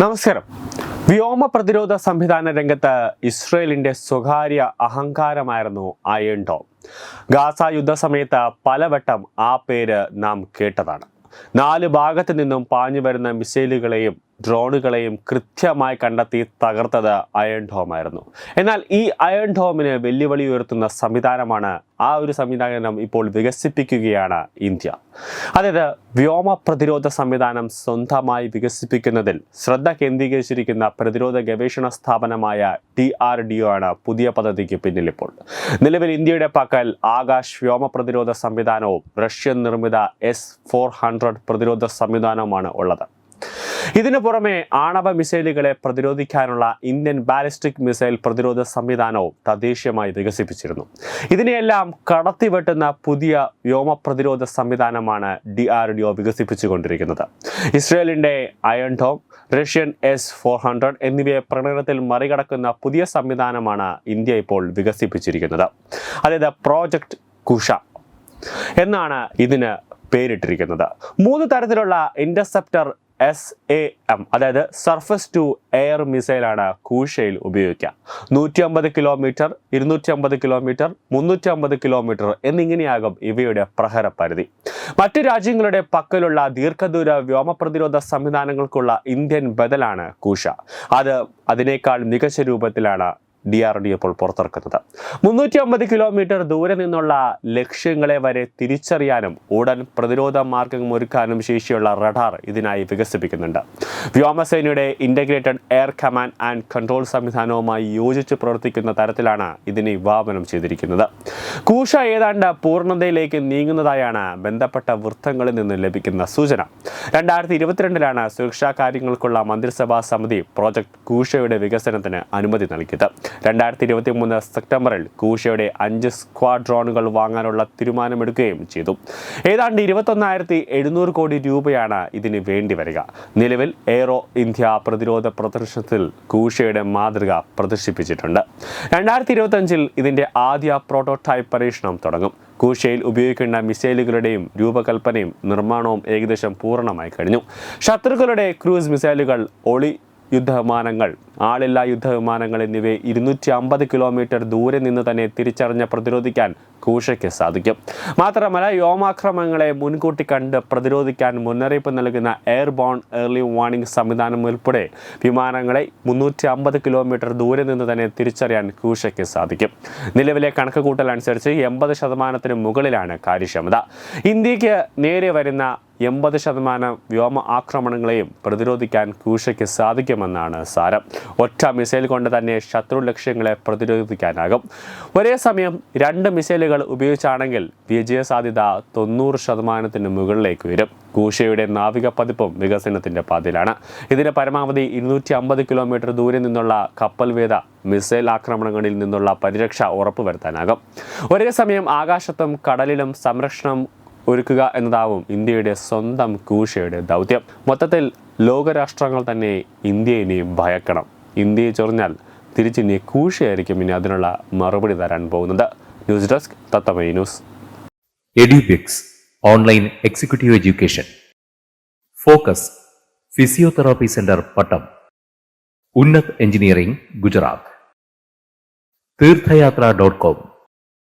നമസ്കാരം. വ്യോമ പ്രതിരോധ സംവിധാന രംഗത്ത് ഇസ്രയേലിന്റെ സ്വകാര്യ അഹങ്കാരമായിരുന്നു അയൺ ഡോം ഗാസ യുദ്ധസമയത്ത് പലവട്ടം ആ പേര് നാം കേട്ടതാണ്. നാല് ഭാഗത്തു നിന്നും പാഞ്ഞു വരുന്ന മിസൈലുകളെയും ഡ്രോണുകളെയും കൃത്യമായി കണ്ടെത്തി തകർത്തത് അയൺ ഡോം ആയിരുന്നു. എന്നാൽ ഈ അയൺ ഡോമിന് വെല്ലുവിളി ഉയർത്തുന്ന സംവിധാനമാണ് ആ ഒരു സംവിധാനം ഇപ്പോൾ വികസിപ്പിക്കുകയാണ് ഇന്ത്യ. അതായത് വ്യോമ പ്രതിരോധ സംവിധാനം സ്വന്തമായി വികസിപ്പിക്കുന്നതിൽ ശ്രദ്ധ കേന്ദ്രീകരിച്ചിരിക്കുന്ന പ്രതിരോധ ഗവേഷണ സ്ഥാപനമായ ഡി ആർ ഡി ഒ ആണ് പുതിയ പദ്ധതിക്ക് പിന്നിലിപ്പോൾ നിലവിൽ ഇന്ത്യയുടെ പക്കൽ ആകാശ് വ്യോമ പ്രതിരോധ സംവിധാനവും റഷ്യൻ നിർമ്മിത എസ് ഫോർ ഹൺഡ്രഡ് പ്രതിരോധ സംവിധാനവുമാണ് ഉള്ളത്. ഇതിനു പുറമെ ആണവ മിസൈലുകളെ പ്രതിരോധിക്കാനുള്ള ഇന്ത്യൻ ബാലിസ്റ്റിക് മിസൈൽ പ്രതിരോധ സംവിധാനവും തദ്ദേശീയമായി വികസിപ്പിച്ചിരുന്നു. ഇതിനെയെല്ലാം കടത്തിവെട്ടുന്ന പുതിയ വ്യോമ പ്രതിരോധ സംവിധാനമാണ് ഡി ആർ ഡി ഒ വികസിപ്പിച്ചുകൊണ്ടിരിക്കുന്നത്. ഇസ്രയേലിന്റെ iron dome Russian S four hundred എന്നിവയെ പ്രകടനത്തിൽ മറികടക്കുന്ന പുതിയ സംവിധാനമാണ് ഇന്ത്യ ഇപ്പോൾ വികസിപ്പിച്ചിരിക്കുന്നത്. അതായത് പ്രോജക്റ്റ് കുഷ എന്നാണ് ഇതിന് പേരിട്ടിരിക്കുന്നത്. മൂന്ന് തരത്തിലുള്ള ഇന്റർസെപ്റ്റർ എസ് എ എം അതായത് സർഫസ് ടു എയർ മിസൈലാണ് കൂഷയിൽ ഉപയോഗിക്കുക. നൂറ്റി അമ്പത് കിലോമീറ്റർ ഇരുന്നൂറ്റി അമ്പത് കിലോമീറ്റർ മുന്നൂറ്റി അമ്പത് കിലോമീറ്റർ എന്നിങ്ങനെയാകും ഇവയുടെ പ്രഹര പരിധി. മറ്റു രാജ്യങ്ങളുടെ പക്കലുള്ള ദീർഘദൂര വ്യോമ പ്രതിരോധ സംവിധാനങ്ങൾക്കുള്ള ഇന്ത്യൻ ബദലാണ് കൂഷ അത് അതിനേക്കാൾ മികച്ച രൂപത്തിലാണ് ഡി ആർ ഡി ഇപ്പോൾ പുറത്തിറക്കുന്നത്. മുന്നൂറ്റി അമ്പത് കിലോമീറ്റർ ദൂരെ നിന്നുള്ള ലക്ഷ്യങ്ങളെ വരെ തിരിച്ചറിയാനും ഉടൻ പ്രതിരോധ മാർഗം ഒരുക്കാനും ശേഷിയുള്ള റഡാർ ഇതിനായി വികസിപ്പിക്കുന്നുണ്ട്. വ്യോമസേനയുടെ integrated air command and control സംവിധാനവുമായി യോജിച്ച് പ്രവർത്തിക്കുന്ന തരത്തിലാണ് ഇതിനെ വിഭാവനം ചെയ്തിരിക്കുന്നത്. കൂഷ ഏതാണ്ട് പൂർണതയിലേക്ക് നീങ്ങുന്നതായാണ് ബന്ധപ്പെട്ട വൃത്തങ്ങളിൽ നിന്ന് ലഭിക്കുന്ന സൂചന. രണ്ടായിരത്തി ഇരുപത്തിരണ്ടിലാണ് സുരക്ഷാ കാര്യങ്ങൾക്കുള്ള മന്ത്രിസഭാ സമിതി പ്രോജക്ട് കൂഷയുടെ വികസനത്തിന് അനുമതി നൽകിയത്. രണ്ടായിരത്തി ഇരുപത്തി മൂന്ന് സെപ്റ്റംബറിൽ കൂഷയുടെ അഞ്ച് സ്ക്വാഡ്രോണുകൾ വാങ്ങാനുള്ള തീരുമാനമെടുക്കുകയും ചെയ്തു. ഏതാണ്ട് ഇരുപത്തൊന്നായിരത്തി എഴുന്നൂറ് കോടി രൂപയാണ് ഇതിന് വേണ്ടി വരിക. നിലവിൽ എയ്റോ ഇന്ത്യ പ്രതിരോധ പ്രദർശനത്തിൽ കൂഷയുടെ മാതൃക പ്രദർശിപ്പിച്ചിട്ടുണ്ട്. രണ്ടായിരത്തി ഇരുപത്തഞ്ചിൽ ഇതിന്റെ ആദ്യ പ്രോട്ടോടൈപ്പ് പരീക്ഷണം തുടങ്ങും. കൂഷയിൽ ഉപയോഗിക്കേണ്ട മിസൈലുകളുടെയും രൂപകൽപ്പനയും നിർമ്മാണവും ഏകദേശം പൂർണമായി കഴിഞ്ഞു. ശത്രുക്കളുടെ ക്രൂസ് മിസൈലുകൾ ഒളി യുദ്ധവിമാനങ്ങൾ ആളില്ലാ യുദ്ധവിമാനങ്ങൾ എന്നിവയെ ഇരുന്നൂറ്റി അമ്പത് കിലോമീറ്റർ ദൂരെ നിന്ന് തന്നെ തിരിച്ചറിഞ്ഞ് പ്രതിരോധിക്കാൻ കൂഷയ്ക്ക് സാധിക്കും. മാത്രമല്ല വ്യോമാക്രമണങ്ങളെ മുൻകൂട്ടി കണ്ട് പ്രതിരോധിക്കാൻ മുന്നറിയിപ്പ് നൽകുന്ന എയർബോൺ ഏർലി വാർണിംഗ് സംവിധാനം ഉൾപ്പെടെ വിമാനങ്ങളെ മുന്നൂറ്റി അമ്പത് കിലോമീറ്റർ ദൂരെ നിന്ന് തന്നെ തിരിച്ചറിയാൻ കൂഷയ്ക്ക് സാധിക്കും. നിലവിലെ കണക്കുകൂട്ടൽ അനുസരിച്ച് എൺപത് ശതമാനത്തിന് മുകളിലാണ് കാര്യക്ഷമത. ഇന്ത്യയ്ക്ക് നേരെ വരുന്ന എൺപത് ശതമാനം വ്യോമ ആക്രമണങ്ങളെയും പ്രതിരോധിക്കാൻ കൂഷയ്ക്ക് സാധിക്കുമെന്നാണ് സാരം. ഒറ്റ മിസൈൽ കൊണ്ട് തന്നെ ശത്രു ലക്ഷ്യങ്ങളെ പ്രതിരോധിക്കാനാകും. ഒരേ സമയം രണ്ട് മിസൈലുകൾ ഉപയോഗിച്ചാണെങ്കിൽ വിജയസാധ്യത തൊണ്ണൂറ് ശതമാനത്തിന് മുകളിലേക്ക് വരും. കൂഷയുടെ നാവിക പതിപ്പും വികസനത്തിന്റെ പാതയിലാണ്. ഇതിന് പരമാവധി ഇരുന്നൂറ്റി അമ്പത് കിലോമീറ്റർ ദൂരെ നിന്നുള്ള കപ്പൽ വേദ മിസൈൽ ആക്രമണങ്ങളിൽ നിന്നുള്ള പരിരക്ഷ ഉറപ്പുവരുത്താനാകും. ഒരേ സമയം ആകാശത്തും കടലിലും സംരക്ഷണം ഒരുക്കുക എന്നതാവും ഇന്ത്യയുടെ സ്വന്തം കൂഷയുടെ ദൗത്യം. മൊത്തത്തിൽ ലോകരാഷ്ട്രങ്ങൾ തന്നെ ഇന്ത്യയെ ഇനി ഭയക്കണം. ഇന്ത്യയെ ചൊറിഞ്ഞാൽ തിരിച്ചിനി കൂഷയായിരിക്കും ഇനി അതിനുള്ള മറുപടി തരാൻ പോകുന്നത്. News desk തത്തമൈ news. Edubix online executive education. Focus physiotherapy centre Pattom. ഉന്നത് എഞ്ചിനീയറിംഗ് ഗുജറാത്ത്. തീർത്ഥയാത്ര ഡോട്ട് കോം.